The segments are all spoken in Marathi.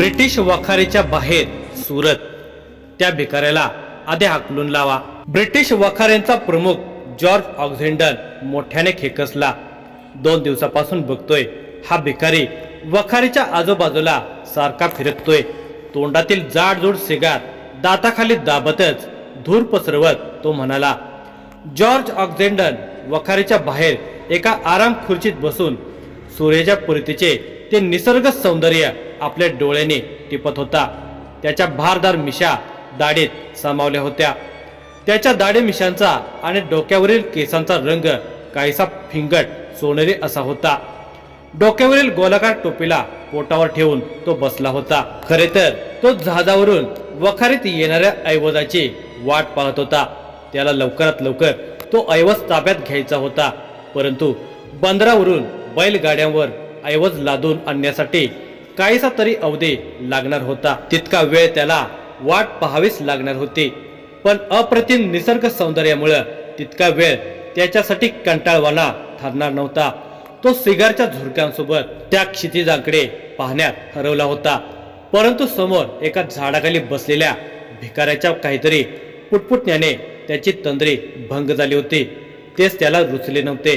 ब्रिटिश वखारीच्या बाहेर सुरत. त्या भिकाऱ्याला आधी हाकलून लावा. ब्रिटिश वखाऱ्यांचा प्रमुख जॉर्ज ऑक्झेंडन मोठ्याने खेकसला. दोन दिवसापासून बघतोय हा भिकारी वखारीच्या आजूबाजूला सारखा फिरकतोय तोंडातील जाडजूड सिगार दाताखाली दाबतच धूर पसरवत तो म्हणाला जॉर्ज ऑक्झेंडन वखारीच्या बाहेर एका आराम खुर्चीत बसून सूर्याच्या पुरतीचे ते निसर्ग सौंदर्य आपल्या डोळ्याने टिपत होता. त्याच्या भारदार मिशा दाढीत सामावल्या होत्या. त्याच्या दाढी मिशांचा आणि डोक्यावरील केसांचा रंग काहीसा फिंगट सोनेरी असा होता. डोक्यावरील गोलाकार टोपीला पोटावर ठेवून तो बसला होता. खरे तर तो जहाजावरून वखारीत येणाऱ्या ऐवजाची वाट पाहत होता. त्याला लवकरात लवकर तो ऐवज ताब्यात घ्यायचा होता. परंतु बंदरावरून बैलगाड्यांवर ऐवज लादून आणण्यासाठी काहीसा तरी अवधी लागणार होता. तितका वेळ त्याला वाट पाहावीच लागणार होती. पण अप्रतिम निसर्ग सौंदर्यामुळं तितका वेळ त्याच्यासाठी कंटाळवाना ठरणार नव्हता. तो सिगारच्या झुरक्यांसोबत त्या क्षितिजाकडे पाहण्यात हरवला होता. परंतु समोर एका झाडाखाली बसलेल्या भिकाऱ्याच्या काहीतरी पुटपुटण्याने त्याची तंद्री भंग झाली होती. तेच त्याला रुचले नव्हते.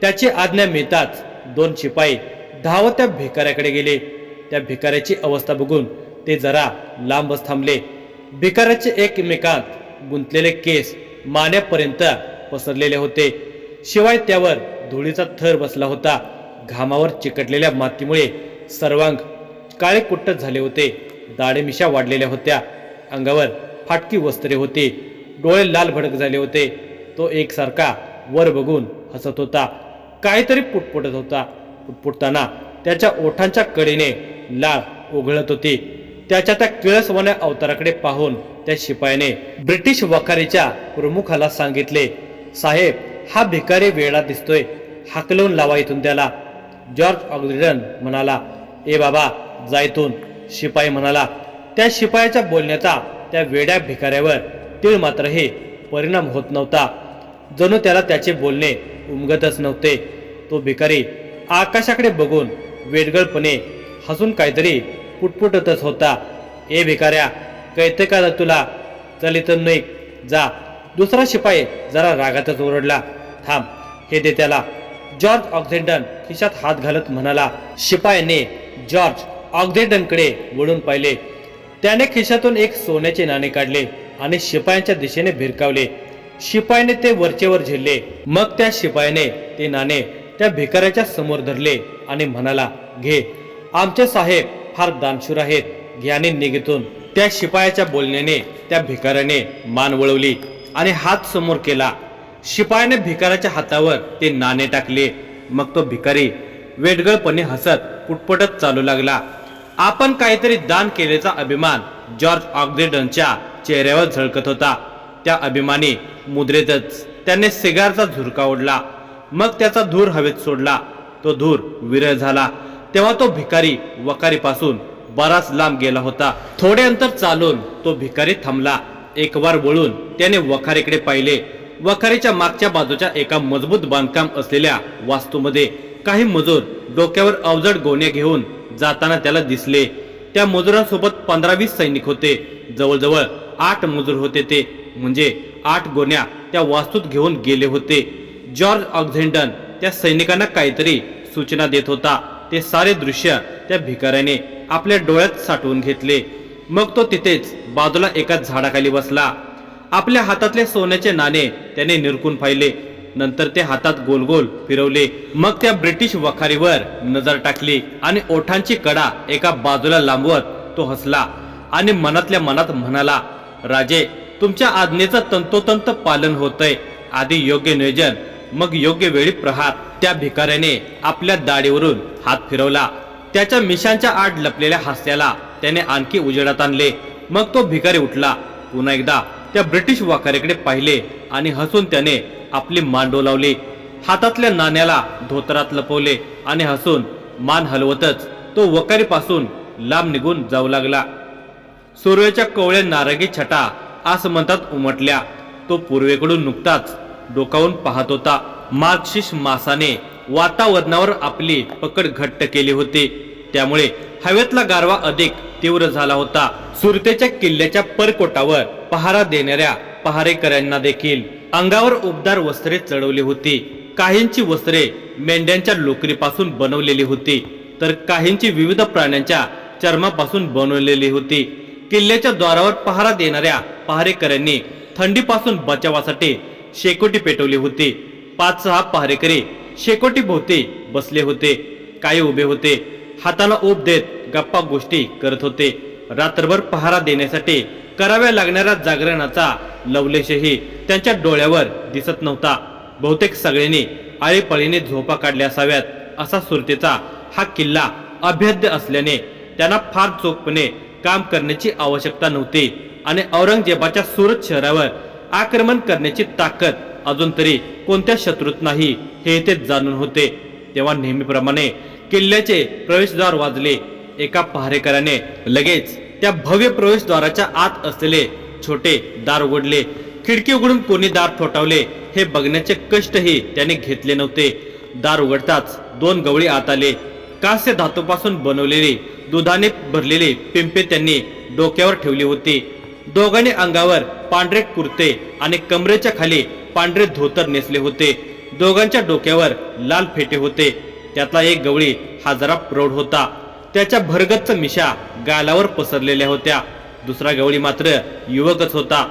त्याची आज्ञा मिळताच दोन शिपाई धावत्या भिकाऱ्याकडे गेले. त्या भिकाऱ्याची अवस्था बघून ते जरा लांबच थांबले. भिकाऱ्याचे एकमेकांत गुंतलेले केस मान्यापर्यंत पसरलेले होते. शिवाय त्यावर धुळीचा थर बसला होता. घामावर चिकटलेल्या मातीमुळे सर्वांग काळे कुट्टत झाले होते. दाडेमिशा वाढलेल्या होत्या. अंगावर फाटकी वस्त्रे होती. डोळे लाल भडक झाले होते. तो एकसारखा वर बघून हसत होता. काहीतरी पुटपुटत होता. पुटपुटताना त्याच्या ओठांच्या कडेने लाळ उघडत होती. त्याच्या त्या किळसवाण्या अवताराकडे पाहून त्या शिपायाने ब्रिटिश वखारीच्या प्रमुखाला सांगितले साहेब हा भिकारी वेळा दिसतोय. हाकलवून लावा इथून त्याला. जॉर्ज ऑग्रिडन म्हणाला ए बाबा जा इथून. शिपाई म्हणाला त्या शिपायाच्या बोलण्याचा त्या वेड्या भिकाऱ्यावर तीळ मात्रही परिणाम होत नव्हता. जणू त्याला त्याचे बोलणे उमगतच नव्हते. तो भिकारी आकाशाकडे बघून वेडगळपणे हसून काहीतरी पुटपुटतच होता. ए भिकाऱ्या कळते का तुला? चल इथं नाही जा. दुसरा शिपाई जरा रागातच ओरडला. थांब हे दे त्याला. जॉर्ज ऑक्झेंडन खिशात हात घालत म्हणाला शिपायाने जॉर्ज ऑक्झेंडनकडे वळून पाहिले. त्याने खिशातून एक सोन्याचे नाणे काढले आणि शिपायांच्या दिशेने भिरकावले. शिपायाने ते वरचेवर झेलले. मग त्या शिपायाने ते नाणे त्या भिकाऱ्याच्या समोर धरले आणि म्हणाला घे. आमचे साहेब फार दानशूर आहेत. घ्याने निगेतून त्या शिपायाच्या बोलण्याने त्या भिकाऱ्याने मान वळवली आणि हात समोर केला. शिपायाने भिकाऱ्याच्या हातावर ते नाणे टाकले. मग तो भिकारी वेडगळपणे हसत पुटपटत चालू लागला. आपण काहीतरी दान केल्याचा अभिमान जॉर्ज ऑक्झिडनच्या चेहऱ्यावर झळकत होता. त्या अभिमानी मुद्रेतच त्याने सिगारचा झुरका ओढला. मग त्याचा धूर हवेत सोडला. तो धूर विरळ झाला. तेव्हा तो भिकारी वकारीपासून बराच लांब गेला होता. थोडे अंतर चालून तो भिकारी थांबला. एक वार वळून त्याने वखारीकडे पाहिले. वखारीच्या मागच्या बाजूच्या एका मजबूत बांधकाम असलेल्या वास्तूमध्ये काही मजूर डोक्यावर अवजड गोण्या घेऊन जाताना त्याला दिसले. त्या मजुरांसोबत पंधरा वीस सैनिक होते. जवळजवळ आठ मजूर होते ते. म्हणजे आठ गोण्या त्या वास्तूत घेऊन गेले होते. जॉर्ज ऑक्झेंडन त्या सैनिकांना काहीतरी सूचना देत होता. ते सारे दृश्य त्या भिकाऱ्याने आपल्या डोळ्यात साठवून घेतले. मग तो तिथेच बाजूला एका झाडाखाली बसला. आपल्या हातातले सोन्याचे नाणे त्याने निरकून पाहिले. नंतर ते हातात गोल गोल फिरवले. मग त्या ब्रिटिश वखारीवर नजर टाकली आणि ओठांची कडा एका बाजूला लांबवत तो हसला आणि मनातल्या मनात म्हणाला राजे तुमच्या आज्ञेचं तंतोतंत पालन होतंय. आधी योग्य नियोजन मग योग्य वेळी प्रहार. त्या भिकाऱ्याने आपल्या दाढीवरून हात फिरवला. त्याच्या मिशांच्या आड लपलेल्या हास्याला त्याने आणखी उजेडात आणले. मग तो भिकारी उठला. पुन्हा एकदा त्या ब्रिटिश वाखारीकडे पाहिले आणि हसून त्याने आपली मान डोलावली. हातातल्या नाण्याला धोतरात लपवले आणि हसून मान हलवतच तो वकारीपासून लांब निघून जाऊ लागला. सूर्याच्या कोवळ्या नारंगी छटा आसमंतात उमटल्या. तो पूर्वेकडून नुकताच डोकावून पाहत होता. मार्क्सिस मासाने वातावरणावर आपली पकड घट्ट केली होती. त्यामुळे हवेतला गारवा अधिक तीव्र झाला होता. सुरतेच्या किल्ल्याच्या परकोटावर पहारा देणाऱ्या पहारेकऱ्यांना देखील अंगावर उबदार वस्त्रे चढवली होती. काहींची वस्त्रे मेंढ्यांच्या लोकरीपासून बनवलेली होती तर काहींची विविध प्राण्यांच्या चर्मापासून बनवलेली होती. किल्ल्याच्या द्वारावर पहारा देणाऱ्या पहारेकऱ्यांनी थंडीपासून बचावासाठी शेकोटी पेटवली होती. पाच सहा पहारेकरी शेकोटी भोवती बसले होते. काही उभे होते? हाताला ओप देत गप्पा गोष्टी करत होते. रात्रभर पहारा देण्यासाठी कराव्या लागणाऱ्या जागरणाचा लवलेशही त्यांच्या डोळ्यावर दिसत नव्हता. बहुतेक सगळ्यांनी आळीपळीने झोपा काढल्या असाव्यात असा सुरतेचा हा किल्ला अभेद्य असल्याने त्यांना फार चोखपणे काम करण्याची आवश्यकता नव्हती आणि औरंगजेबाच्या सुरत शहरावर आक्रमण करण्याची ताकद अजून तरी कोणत्या शत्रूत नाही हे ते जाणून होते. तेव्हा नेहमीप्रमाणे किल्ल्याचे प्रवेशद्वार वाजले. एका पहारेकराने लगेच त्या भव्य प्रवेशद्वाराच्या आत असलेले छोटे दार उघडले. खिडकी उघडून कोणी दार ठोठावले हे बघण्याचे कष्टही त्याने घेतले नव्हते. दार उघडताच दोन गवळी आत आले. कांस्य धातूपासून बनवलेली दुधाने भरलेली पिंपे त्यांनी डोक्यावर ठेवली होती. दोघांनी अंगावर पांढरे कुर्ते आणि कमरेच्या खाली पांढरे धोतर नेसले होते. दोघांच्या डोक्यावर लाल फेटे होते. त्यातला एक गवळी हा जरा प्रौढ होता. त्याच्या भरगच्च मिशा गालावर पसरलेल्या होत्या. दुसरा गवळी मात्र युवकच होता.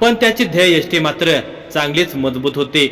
पण त्याची ध्येय यष्टी मात्र चांगलीच मजबूत होती.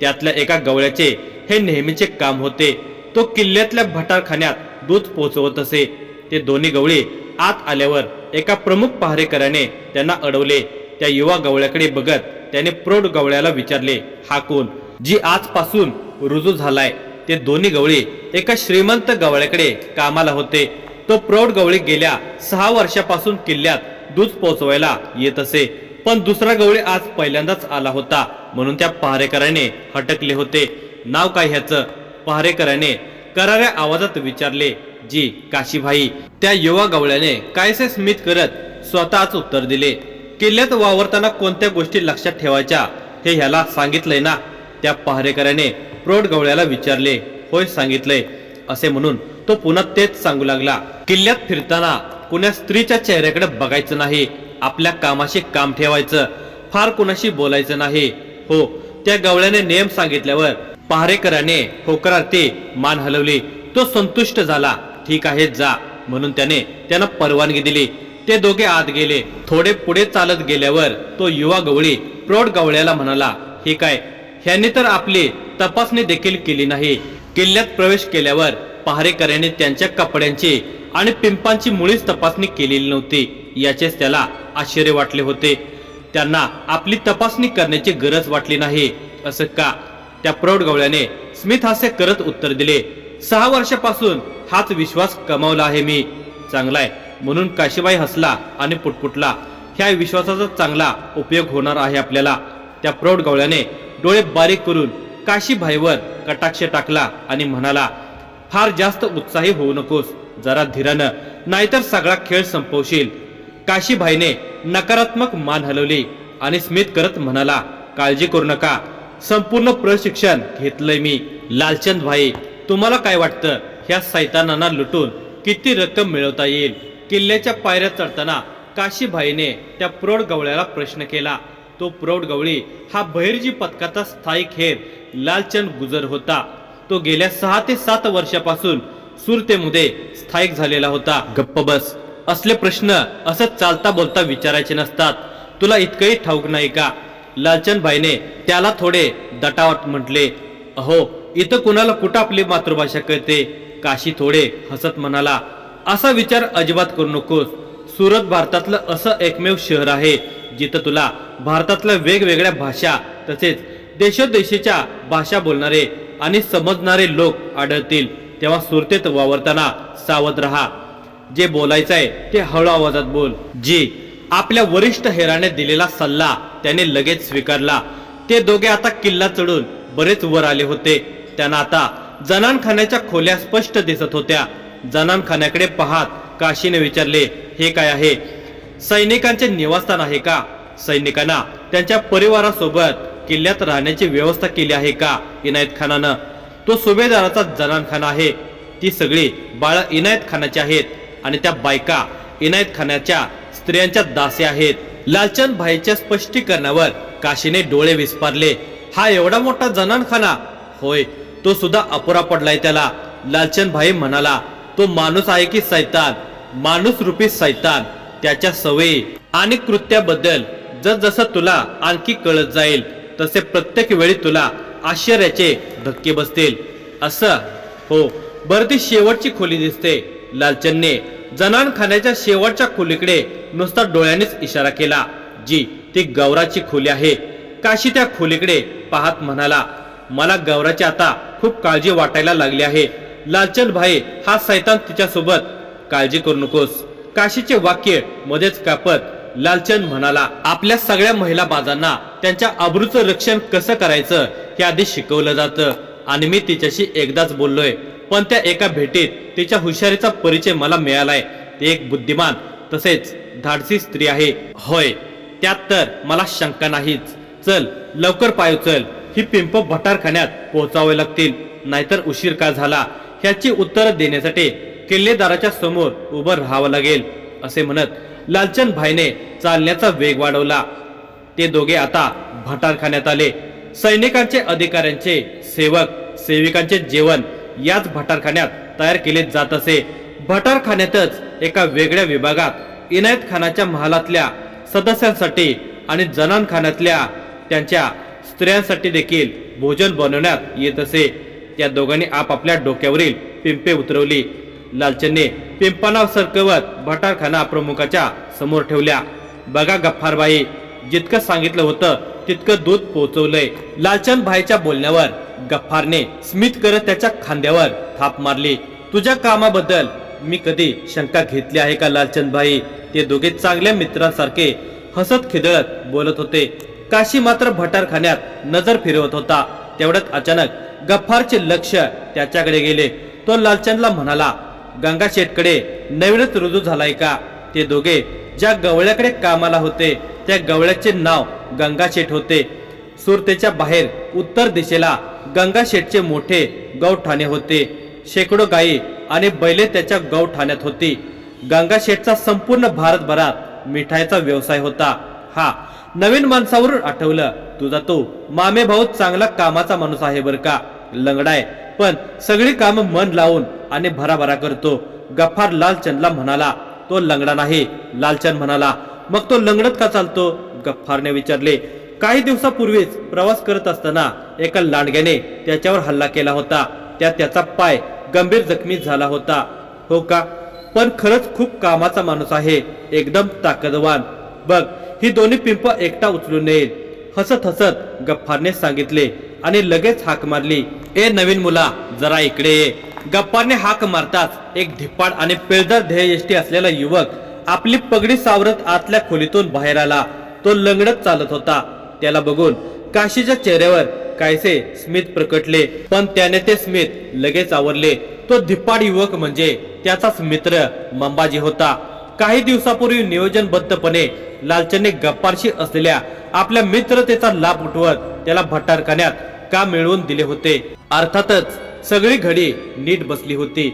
त्यातल्या एका गवळ्याचे हे नेहमीचे काम होते. तो किल्ल्यातल्या भटारखान्यात दूध पोहोचवत असे. ते दोन्ही गवळी आत आल्यावर एका प्रमुख पहारेकराने त्यांना अडवले. त्या युवा गवळ्याकडे बघत त्याने प्रौढ गवळ्याला विचारले हा कोण? जी आजपासून रुजू झालाय. ते दोन्ही गवळी एका श्रीमंत गवळ्याकडे कामाला होते. तो प्रौढ गवळी गेल्या सहा वर्षापासून किल्ल्यात दूध पोहोचवायला येत असे. पण दुसरा गवळी आज पहिल्यांदाच आला होता म्हणून त्या पहारेकराने हटकले होते. नाव काय ह्याचं? पहारेकराने कराऱ्या आवाजात विचारले जी काशीभाई त्या युवा गवळ्याने कायसे स्मित करत स्वतःच उत्तर दिले. किल्ल्यात वावरताना कोणत्या गोष्टी लक्षात ठेवायच्या हे ह्याला सांगितलंय ना? त्या पहारेकऱ्याने प्रौढ गवळ्याला विचारले होय सांगितलंय. असे म्हणून तो पुन्हा तेच सांगू लागला. किल्ल्यात फिरताना कुण्या स्त्रीच्या चेहऱ्याकडे बघायचं नाही आपल्या कामाशी काम ठेवायचं फार कुणाशी बोलायचं नाही. हो त्या गवळ्याने नियम सांगितल्यावर पहारेकराने होकारार्थी मान हलवली. तो संतुष्ट झाला. ठीक आहे जा. म्हणून त्याने त्यांना परवानगी दिली. ते दोघे आत गेले. थोडे पुढे चालत गेल्यावर तो युवा गवळी प्रौढ गवळ्याला म्हणाला हे काय? ह्याने तर आपली तपासणी देखील केली नाही. किल्ल्यात प्रवेश केल्यावर पहारेकऱ्याने त्यांच्या कपड्यांची आणि पिंपांची मुळीच तपासणी केलेली नव्हती. याचेच त्याला आश्चर्य वाटले होते. त्यांना आपली तपासणी करण्याची गरज वाटली नाही. असं का? त्या प्रौढ गवळ्याने स्मित हास्य करत उत्तर दिले सहा वर्षापासून हाच विश्वास कमावला आहे मी. चांगलाय. म्हणून काशीबाई हसला आणि पुटपुटला. ह्या विश्वासाचा चांगला उपयोग होणार आहे आपल्याला. त्या प्रौढ गवळ्याने डोळे बारीक करून काशीबाईवर कटाक्ष टाकला आणि म्हणाला फार जास्त उत्साही होऊ नकोस जरा धीरानं. नाहीतर सगळा खेळ संपवशील. काशीबाईने नकारात्मक मान हलवली आणि स्मित करत म्हणाला काळजी करू नका. संपूर्ण प्रशिक्षण घेतलंय मी. लालचंद भाई तुम्हाला काय वाटतं? ह्या सैतानांना लुटून किती रक्कम मिळवता येईल? किल्ल्याच्या पायऱ्या चढताना काशीभाईने त्या प्रौढ गवळ्याला प्रश्न केला. तो प्रौढ गवळी हा बहिर्जी पथकाचा स्थायी हेर लालचंद गुजर होता. तो गेल्या सहा ते सात वर्षापासून सुरतेमध्ये स्थायिक झालेला होता. गप्प बस. असले प्रश्न असं चालता बोलता विचारायचे नसतात. तुला इतकंही ठाऊक नाही का? लालचंदबाईने त्याला थोडे दटावट म्हटले. अहो इथं कुणाला कुठं आपली मातृभाषा कळते? काशी थोडे हसत म्हणाला. असा विचार अजिबात करू नकोस. सुरत भारतातलं असं एकमेव शहर आहे जिथं तुला भारतातल्या वेगवेगळ्या भाषा तसेच देशोदेशीच्या भाषा बोलणारे आणि समजणारे लोक आढळतील. तेव्हा सुरतेत वावरताना सावध राहा. जे बोलायचं आहे ते हळू आवाजात बोल. जी आपल्या वरिष्ठ हेराने दिलेला सल्ला त्याने लगेच स्वीकारला. ते दोघे आता किल्ला चढून बरेच वर आले होते. त्यांना आता जनानखान्याच्या खोल्या स्पष्ट दिसत होत्या. जनानखान्याकडे पाहत काशीने विचारले हे काय आहे? सैनिकांचे निवासस्थान आहे का? सैनिकांना त्यांच्या परिवारासोबत किल्ल्यात राहण्याची व्यवस्था केली आहे का? इनायत खानानं तो सुभेदाराचा जनानखाना आहे. ती सगळी बाळ इनायत खानाची आहेत आणि त्या बायका इनायत खानाच्या स्त्रियांच्या दासे आहेत. लालचंद भाईच्या स्पष्टीकरणावर काशीने डोळे विस्पारले. हा एवढा मोठा जनानखाना? होय तो सुद्धा अपुरा पडलाय त्याला लालचंद भाई म्हणाला. तो माणूस आहे की सैतान. माणूस रूपी सैतान. त्याच्या सवयी आणि कृत्याबद्दल जसजसं तुला आणखी कळत जाईल तसे प्रत्येक वेळी तुला आश्चर्याचे धक्के बसतील. असं? हो. बरं ती शेवटची खोली दिसते. लालचंदने जनान खाण्याच्या शेवटच्या खोलीकडे नुसता डोळ्यानेच इशारा केला. जी ती गौराची खोली आहे. काशी त्या खोलीकडे पाहत म्हणाला मला गौराची आता खूप काळजी वाटायला लागली आहे. लालचंद भाई हा सैतान तिच्यासोबत काळजी करू नकोस. काशीचे वाक्य मध्येच कापत लालचंद म्हणाला आपल्या सगळ्या महिला बाजांना त्यांच्या अब्रूचं रक्षण कसं करायचं हे आधी शिकवलं जातं. आणि मी तिच्याशी एकदाच बोललोय पण त्या एका भेटीत तिच्या हुशारीचा परिचय मला मिळालाय. ती एक बुद्धिमान तसेच धाडसी स्त्री आहे. होय त्यात तर मला शंका नाहीच. चल लवकर पाय उचल ही पिंप भटारखान्यात पोहोचावे लागतील. नाहीतर उशीर का झाला? ह्याची उत्तर देण्यासाठी किल्लेदाराच्या समोर उभं राहावं लागेल असे म्हणत लालचंद भाईने चालण्याचा वेग वाढवला. ते दोघे आता भटारखान्यात आले. सैनिकांचे अधिकाऱ्यांचे सेवक सेविकांचे जेवण याच भटारखान्यात तयार केले जात असे. भटारखान्यातच एका वेगळ्या विभागात इनायत खानाच्या महालातल्या सदस्यांसाठी आणि जनान खानातल्या त्यांच्या स्त्रियांसाठी देखील भोजन बनवण्यात येत असे. त्या दोघांनी आपापल्या डोक्यावरील पिंपे उतरवली. लालचंदने पिंपाना सरकवत भटारखाना प्रमुखाच्या समोर ठेवल्या. बघा गफ्फारबाई जितकं सांगितलं होतं तितकं दूध पोहोचवलंय लालचंद भाईच्या बोलण्यावर गफ्फारने स्मित करत त्याच्या खांद्यावर थाप मारली. तुझ्या कामाबद्दल मी कधी शंका घेतली आहे का लालचंद भाई? ते दोघे चांगल्या मित्रांसारखे हसत खिदळत बोलत होते. काशी मात्र भटारखान्यात नजर फिरवत होता. तेवढ्यात अचानक गफ्फारचे लक्ष त्याच्याकडे गेले. तो लालचंदला म्हणाला गंगा शेटकडे नवीनच रुजू झालाय का? ते दोघे ज्या गवळ्याकडे कामाला होते त्या गवळ्याचे नाव गंगाशेठ होते. सुरतेच्या बाहेर उत्तर दिशेला गंगा शेठचे मोठे गौठाणे होते. शेकडो गायी आणि बैले त्याच्या गौठाण्यात होती. गंगाशेठचा संपूर्ण भारतभरात मिठाईचा व्यवसाय होता. हा नवीन माणसावरून आठवलं. तुझा तो मामे भाऊ चांगला कामाचा माणूस आहे बर का? लंगडाय. पण सगळी काम मन लावून आणि भराभरा करतो. गफ्फार लालचंदला म्हणाला तो लंगडा नाही लालचंद म्हणाला. मग तो लंगडत का चालतो? गफ्फारने विचारले. काही दिवसापूर्वीच प्रवास करत असताना एका लांडग्याने त्याच्यावर हल्ला केला होता. त्या त्याचा पाय गंभीर जखमी झाला होता. हो का? पण खरंच खूप कामाचा माणूस आहे. एकदम ताकदवान. बघ ही दोन्ही पिंप एकटा उचलून येईल हसत हसत गफ्फारने सांगितले आणि लगेच हाक मारली. ए नवीन मुला जरा इकडे ये. गप्पाने हाक मारताच एक धिप्पाड आणि पिळदार ध्येयष्टी असलेला युवक आपली पगडी सावरत आतल्या खोलीतून बाहेर आला. तो लंगडत चालत होता. त्याला बघून काशीच्या चेहऱ्यावर कायसे स्मित प्रकटले. पण त्याने ते स्मित लगेच आवरले. तो धिप्पाड युवक म्हणजे त्याचाच मित्र मंबाजी होता. काही दिवसापूर्वी नियोजनबद्धपणे लालचंदने गप्पारशी असलेल्या आपल्या मित्रतेचा लाभ उठवत त्याला भटारखान्यात का मिळवून दिले होते? अर्थातच सगळी घडी नीट बसली होती.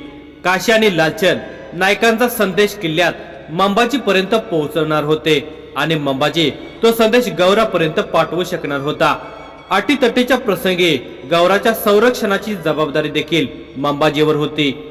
काशी आणि लालचंद नायकांचा संदेश किल्ल्यात मंबाजी पर्यंत पोहोचवणार होते आणि मंबाजी तो संदेश गौरापर्यंत पाठवू शकणार होता. अटीतटीच्या प्रसंगी गौराच्या संरक्षणाची जबाबदारी देखील मंबाजीवर होती.